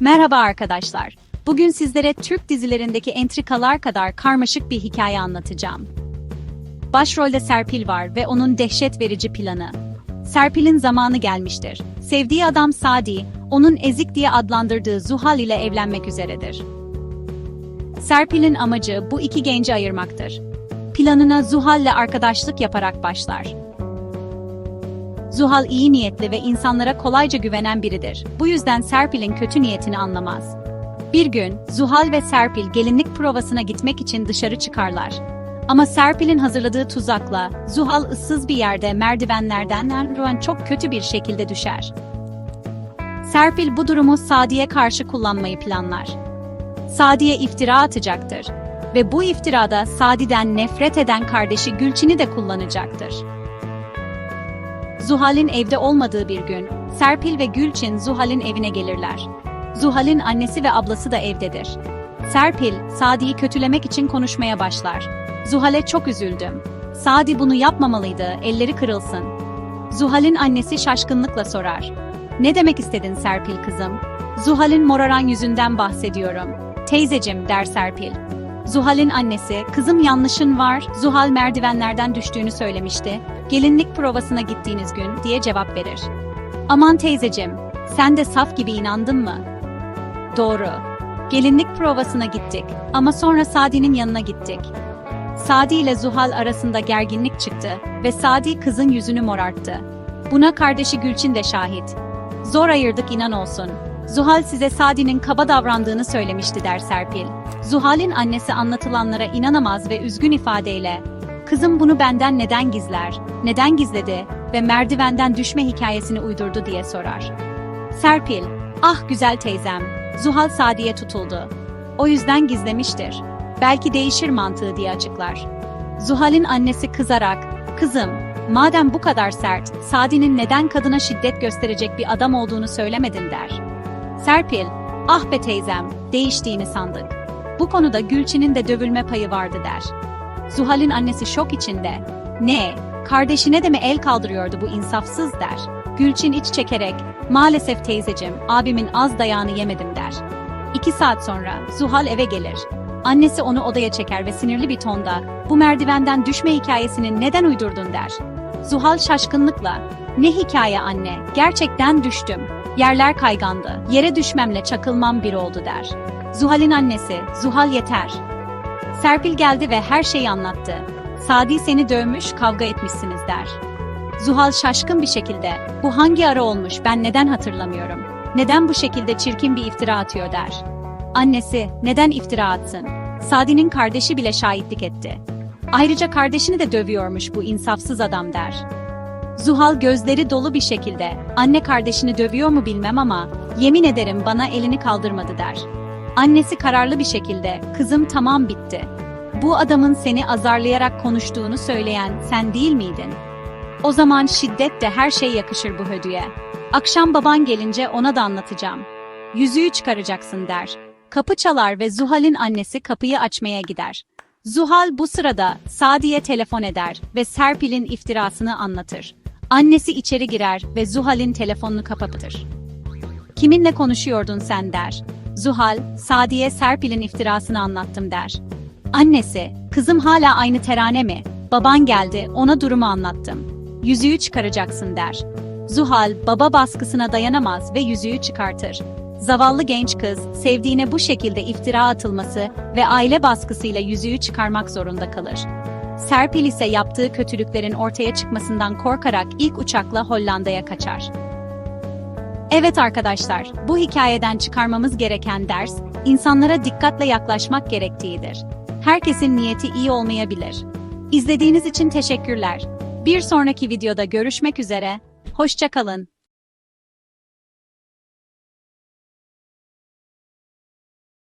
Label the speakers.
Speaker 1: Merhaba arkadaşlar. Bugün sizlere Türk dizilerindeki entrikalar kadar karmaşık bir hikaye anlatacağım. Başrolde Serpil var ve onun dehşet verici planı. Serpil'in zamanı gelmiştir. Sevdiği adam Sadi, onun ezik diye adlandırdığı Zuhal ile evlenmek üzeredir. Serpil'in amacı bu iki genci ayırmaktır. Planına Zuhal'le arkadaşlık yaparak başlar. Zuhal iyi niyetli ve insanlara kolayca güvenen biridir. Bu yüzden Serpil'in kötü niyetini anlamaz. Bir gün Zuhal ve Serpil gelinlik provasına gitmek için dışarı çıkarlar. Ama Serpil'in hazırladığı tuzakla Zuhal ıssız bir yerde merdivenlerden merdiven çok kötü bir şekilde düşer. Serpil bu durumu Sadi'ye karşı kullanmayı planlar. Sadi'ye iftira atacaktır ve bu iftirada Sadi'den nefret eden kardeşi Gülçin'i de kullanacaktır. Zuhal'in evde olmadığı bir gün, Serpil ve Gülçin Zuhal'in evine gelirler. Zuhal'in annesi ve ablası da evdedir. Serpil, Sadi'yi kötülemek için konuşmaya başlar. Zuhal'e çok üzüldüm. Sadi bunu yapmamalıydı, elleri kırılsın. Zuhal'in annesi şaşkınlıkla sorar. Ne demek istedin Serpil kızım? Zuhal'in moraran yüzünden bahsediyorum. Teyzecim der Serpil. Zuhal'in annesi, kızım yanlışın var, Zuhal merdivenlerden düştüğünü söylemişti. Gelinlik provasına gittiğiniz gün diye cevap verir. Aman teyzecim, sen de saf gibi inandın mı? Doğru. Gelinlik provasına gittik ama sonra Sadi'nin yanına gittik. Sadi ile Zuhal arasında gerginlik çıktı ve Sadi kızın yüzünü morarttı. Buna kardeşi Gülçin de şahit. Zor ayırdık inan olsun. Zuhal size Sadi'nin kaba davrandığını söylemişti der Serpil. Zuhal'in annesi anlatılanlara inanamaz ve üzgün ifadeyle Kızım bunu benden neden gizler, neden gizledi ve merdivenden düşme hikayesini uydurdu diye sorar. Serpil, ah güzel teyzem, Zuhal Sadi'ye tutuldu. O yüzden gizlemiştir. Belki değişir mantığı diye açıklar. Zuhal'in annesi kızarak, kızım, madem bu kadar sert, Sadi'nin neden kadına şiddet gösterecek bir adam olduğunu söylemedin der. Serpil, ah be teyzem, değiştiğini sandık. Bu konuda Gülçin'in de dövülme payı vardı der. Zuhal'in annesi şok içinde. Ne? Kardeşine de mi el kaldırıyordu bu insafsız der. Gülçin iç çekerek, maalesef teyzecim, abimin az dayağını yemedim der. İki saat sonra Zuhal eve gelir. Annesi onu odaya çeker ve sinirli bir tonda, bu merdivenden düşme hikayesini neden uydurdun der. Zuhal şaşkınlıkla, ne hikaye anne, gerçekten düştüm. Yerler kaygandı, yere düşmemle çakılmam bir oldu der. Zuhal'in annesi, Zuhal yeter, Serpil geldi ve her şeyi anlattı. Sadi seni dövmüş, kavga etmişsiniz der. Zuhal şaşkın bir şekilde, bu hangi ara olmuş ben neden hatırlamıyorum? Neden bu şekilde çirkin bir iftira atıyor der. Annesi, neden iftira atsın? Sadi'nin kardeşi bile şahitlik etti. Ayrıca kardeşini de dövüyormuş bu insafsız adam der. Zuhal gözleri dolu bir şekilde, anne kardeşini dövüyor mu bilmem ama, yemin ederim bana elini kaldırmadı der. Annesi kararlı bir şekilde, kızım tamam bitti. Bu adamın seni azarlayarak konuştuğunu söyleyen sen değil miydin? O zaman şiddet de her şey yakışır bu hödüye. Akşam baban gelince ona da anlatacağım. Yüzüğü çıkaracaksın der. Kapı çalar ve Zuhal'in annesi kapıyı açmaya gider. Zuhal bu sırada Sadi'ye telefon eder ve Serpil'in iftirasını anlatır. Annesi içeri girer ve Zuhal'in telefonunu kapatır. Kiminle konuşuyordun sen der. Zuhal, Sadiye Serpil'in iftirasını anlattım der. Annesi, kızım hala aynı terane mi? Baban geldi, ona durumu anlattım. Yüzüğü çıkaracaksın der. Zuhal, baba baskısına dayanamaz ve yüzüğü çıkartır. Zavallı genç kız, sevdiğine bu şekilde iftira atılması ve aile baskısıyla yüzüğü çıkarmak zorunda kalır. Serpil ise yaptığı kötülüklerin ortaya çıkmasından korkarak ilk uçakla Hollanda'ya kaçar. Evet arkadaşlar, bu hikayeden çıkarmamız gereken ders, insanlara dikkatle yaklaşmak gerektiğidir. Herkesin niyeti iyi olmayabilir. İzlediğiniz için teşekkürler. Bir sonraki videoda görüşmek üzere, hoşça kalın.